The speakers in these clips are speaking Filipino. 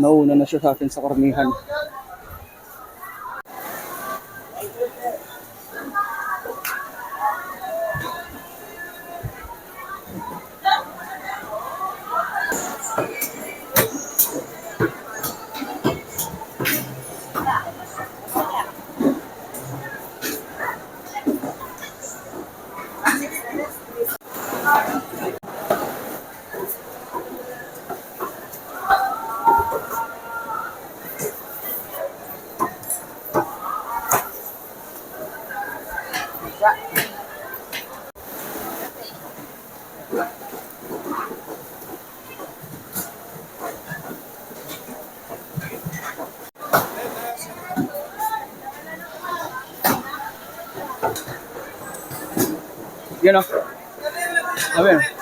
nauna na siya sa akin sa karamihan. Yan o. Sabi. Kaya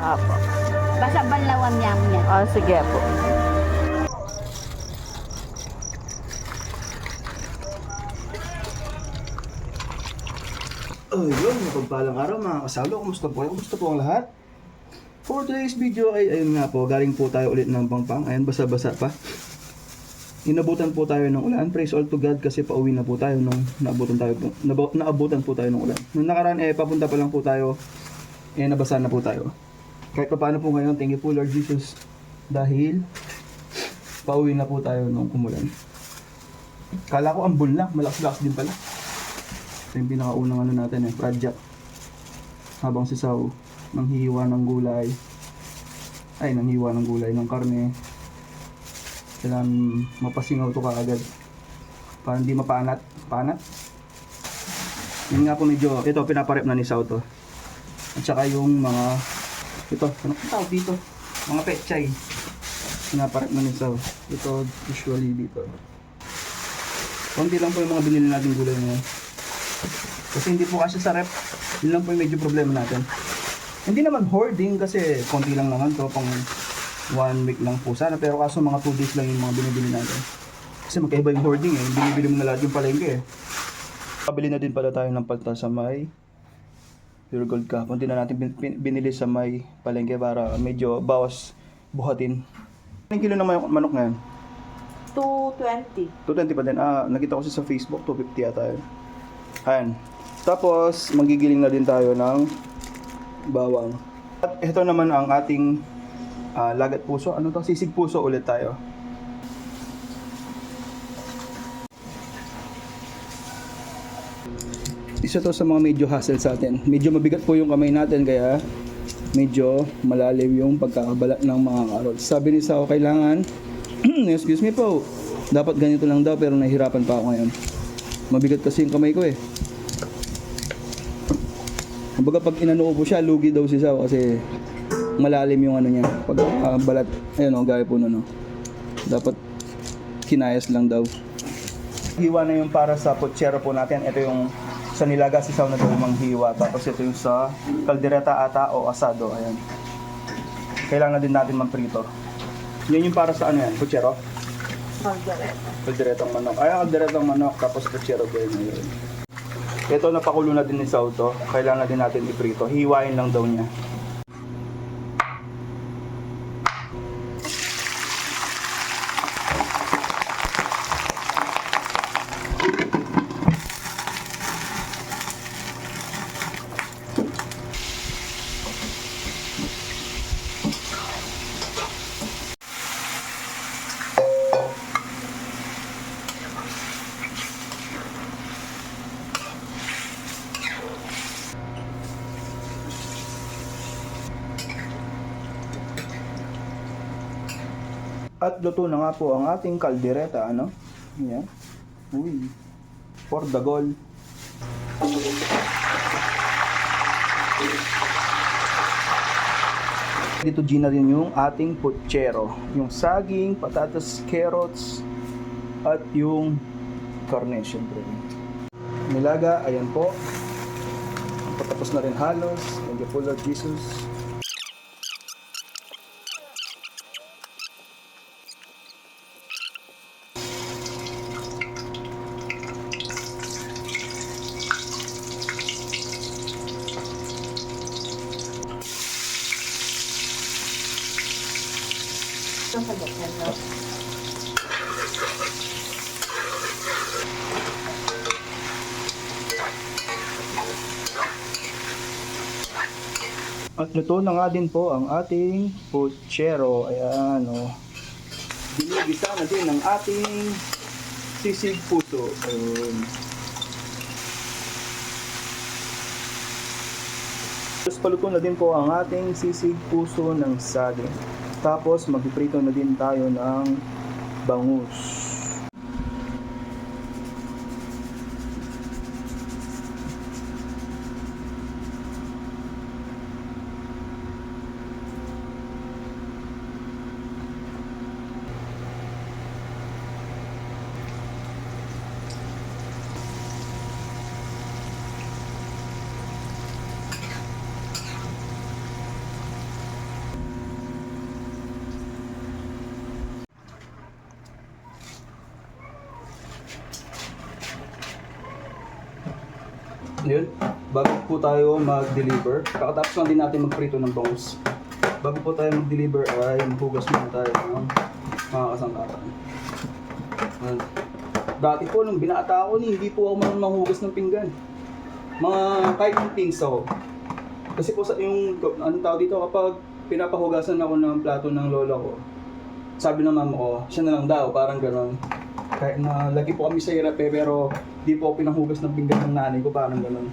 Apo. Basta banlawan niya mo yan. Oh, sige po. Oh, yun, mapagpalang araw mga kasalo. Kumusta po kayo? Kumusta po ang lahat? For today's video ay, ayun nga po, galing po tayo ulit ng Pangpang. Ayan, basa-basa pa. Inabutan po tayo ng ulan. Praise all to God kasi pauwi na po tayo nung naabutan tayo po, naabutan po tayo ng ulan. Nung nakaraan eh, papunta pa lang po tayo, eh, nabasa na po tayo. Kahit pa paano po ngayon, thank you po Lord Jesus. Dahil, pauwi na po tayo nung umulan. Kala ko ambon lang, malakas-lakas din pala. Ito yung pinakaunang ano natin eh, project. Habang si Sau, nanghihiwa ng gulay. Ay, nanghihiwa ng gulay, ng karne. Kailangan mapasingaw to kaagad. Para hindi mapanat. Panat? Yun nga po medyo, ito pinaparep na ni Sau to. At saka yung mga, ito, ano ang tawag dito? Mga pechay. Pinaparep na ni Sau. Ito usually dito. Konti lang po yung mga binili natin gulay ngayon. Kasi hindi po kasi sa rep. Yun lang po yung medyo problema natin. Hindi naman hoarding kasi konti lang naman to pang one week lang po sana. Pero kaso mga 2 days lang yung mga binibili natin. Kasi magkaiba yung hoarding eh. Binibili mo na lahat yung palengke eh. Pabili na din pala tayo ng palta sa may Pure Gold ka. Kunti na natin bin- bin- binili sa may palengke para medyo bawas buhatin. Ilang kilo na may- manok ngayon? 220. 220 pa din. Ah, nakita ko siya sa Facebook, 250 ata yun. Ayan. Tapos, magigiling na din tayo ng bawang. At ito naman ang ating ah, lagat puso. Ano to? Sisig puso ulit tayo. Isa to sa mga medyo hassle sa atin. Medyo mabigat po yung kamay natin kaya medyo malalim yung pagkakabalat ng mga karot. Sabi ni Sao, kailangan, excuse me po, Dapat ganito lang daw pero nahihirapan pa ako ngayon. Mabigat kasi yung kamay ko eh. Kumbaga pag inano ko po siya, lugi daw si Sao kasi malalim yung ano niya. Pag ah, balat, ayun o, gaya po nun. No? Dapat kinayas lang daw. Hiwa na yung para sa putsero po natin. Ito yung sa nilaga si Sao na dalawang hiwa. Tapos ito yung sa kaldereta ata o asado. Ayan. Kailangan din natin magprito. Yan yung para sa ano yan, putsero? Kalderetang manok. Ay, kalderetang manok. Tapos putsero ko yun. Ayun. Ito napakulo na din ni Sao to. Kailangan din natin iprito. Hiwain lang daw niya. At luto na nga po ang ating kaldereta, ano? Yan. Uy. For the goal. Dito Gina rin yung ating putsero. Yung saging, patatas, carrots, at yung karne, syempre. Nilaga, ayan po. Patapos na rin halos. Thank you po Lord Jesus. At luto na nga din po ang ating puchero. Ayan, o. Binigisa na din ang ating sisig puso. Ayun. Tapos paluto na din po ang ating sisig puso ng saging. Tapos magpiprito na din tayo ng bangus. Yun, bago po tayo mag-deliver, kakatapos lang din natin magprito ng bangus. Bago po tayo mag-deliver ay maghugas muna tayo ng mga kasangkatan. Dati po, nung binata ako ni, hindi po ako marunong manghugas ng pinggan. Mga kahit yung pinsaw. Kasi po sa yung, anong tawag dito, kapag pinapahugasan ako ng plato ng lola ko, sabi ng mama ko, siya na lang daw, parang gano'n. Kahit na lagi po kami sa hirap eh, pero di po ako pinanghugas ng pinggan ng nanay ko, parang gano'n.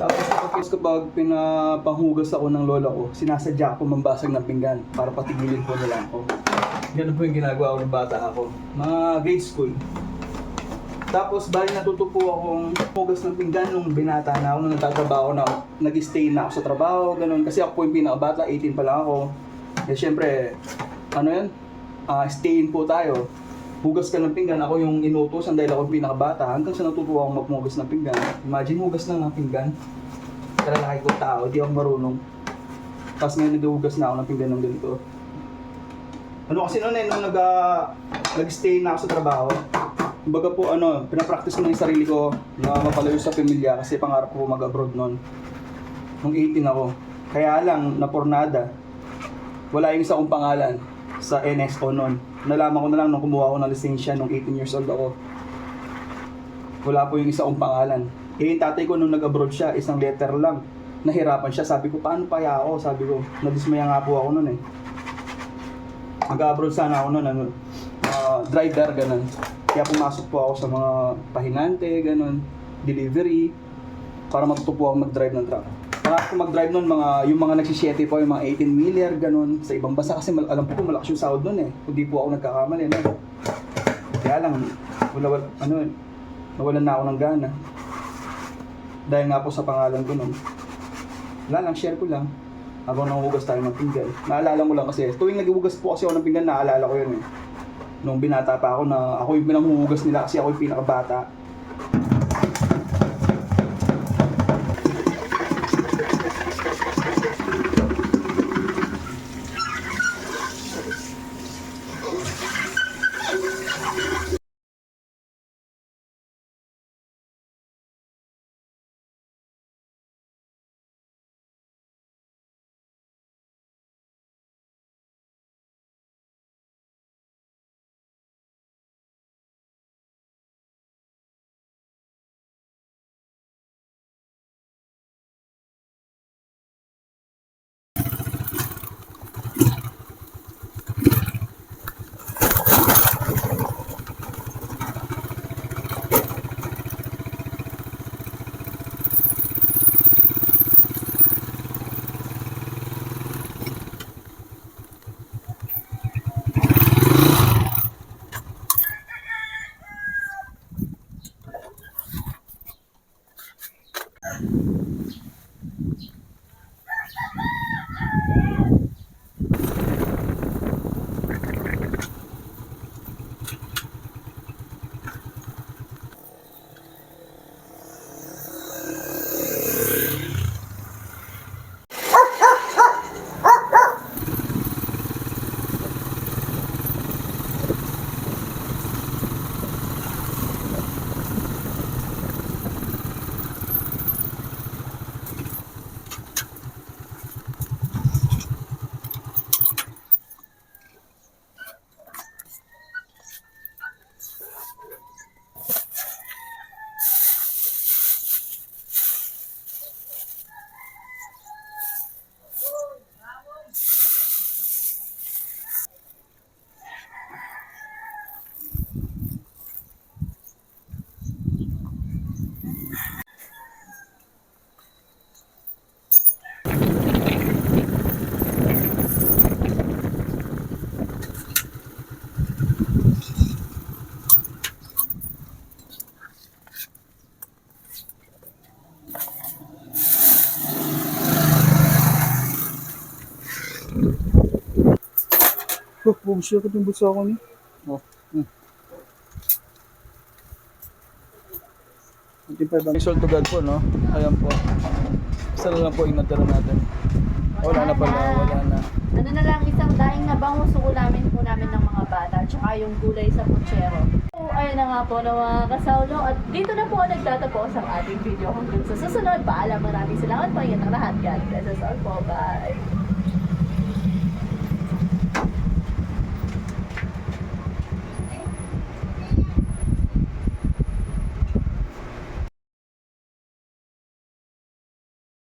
Tapos kapag kapag pinapanghugas ako ng lola ko, sinasadya ko mambasag ng pinggan para patigilin po nila ako. Ganun po yung ginagawa ko ng bata ako. Mga grade school. Tapos bali natuto po akong hugas ng pinggan nung binata na ako, nung nagtatrabaho na. Nag-stay na ako sa trabaho, ganun. Kasi ako po yung pinakabata, 18 pa lang ako. Eh syempre, ano yan? Ah, stay-in po tayo. Hugas ka ng pinggan, ako yung inutosan dahil ako yung pinakabata. Hanggang sa natutuwa akong maghugas ng pinggan. Imagine hugas lang ng pinggan. Kalalaki ko tao, di ako marunong. Tapos ngayon naghuhugas na ako ng pinggan ng ganito. Ano kasi noon eh, nung nag, ah, nag-stay na ako sa trabaho, kumbaga po ano, pinapractice ko na yung sarili ko na mapalayo sa pamilya kasi pangarap ko mag-abroad noon. Nung 18 ako. Kaya lang, napornada. Wala yung isa kong pangalan sa NSO noon. Nalaman ko na lang nung kumuha ko ng lisensya nung 18 years old ako. Wala po yung isa kong pangalan. Eh, yung tatay ko nung nag-abroad siya, isang letter lang. Nahirapan siya. Sabi ko, paano pa ako? Sabi ko, nadismaya nga po ako noon eh. Mag-abroad sana ako noon, ano, ah, driver, ganun. Kaya pumasok po ako sa mga pahinante, ganun, delivery, para matuto po ako mag-drive ng truck. Mga kung mag-drive nun, mga, yung mga nagsisiyete po, yung mga 18 wheeler, ganun, sa ibang bansa. Kasi mal- alam ko, malakas yung sahod nun eh. Hindi po ako nagkakamali, no? Kaya lang, wala, wala, ano, eh, nawalan na ako ng gana. Dahil nga po sa pangalan ko nun. Wala lang, share ko lang. Habang nanguhugas tayo ng pinggan. Naalala ko lang kasi, tuwing naghuhugas po kasi ako ng pinggan, naalala ko yun eh. Nung binata pa ako na ako yung pinanghuhugas nila kasi ako yung pinakabata. Bye. Oh, bumsya ka yung bulsa ko niya. Oh. Hmm. Result to God po, no? Ayan po. Isa na lang po yung natira natin. Wala na pala, wala na. Ano na lang, isang daing na bangus ulamin po namin ng mga bata, tsaka yung gulay sa puchero. So, ayun na nga po na mga kasaulo. At dito na po nagtatapos ang ating video hanggang sa susunod. Paalam maraming salamat po. Yan ang lahat. God bless us all po. Bye.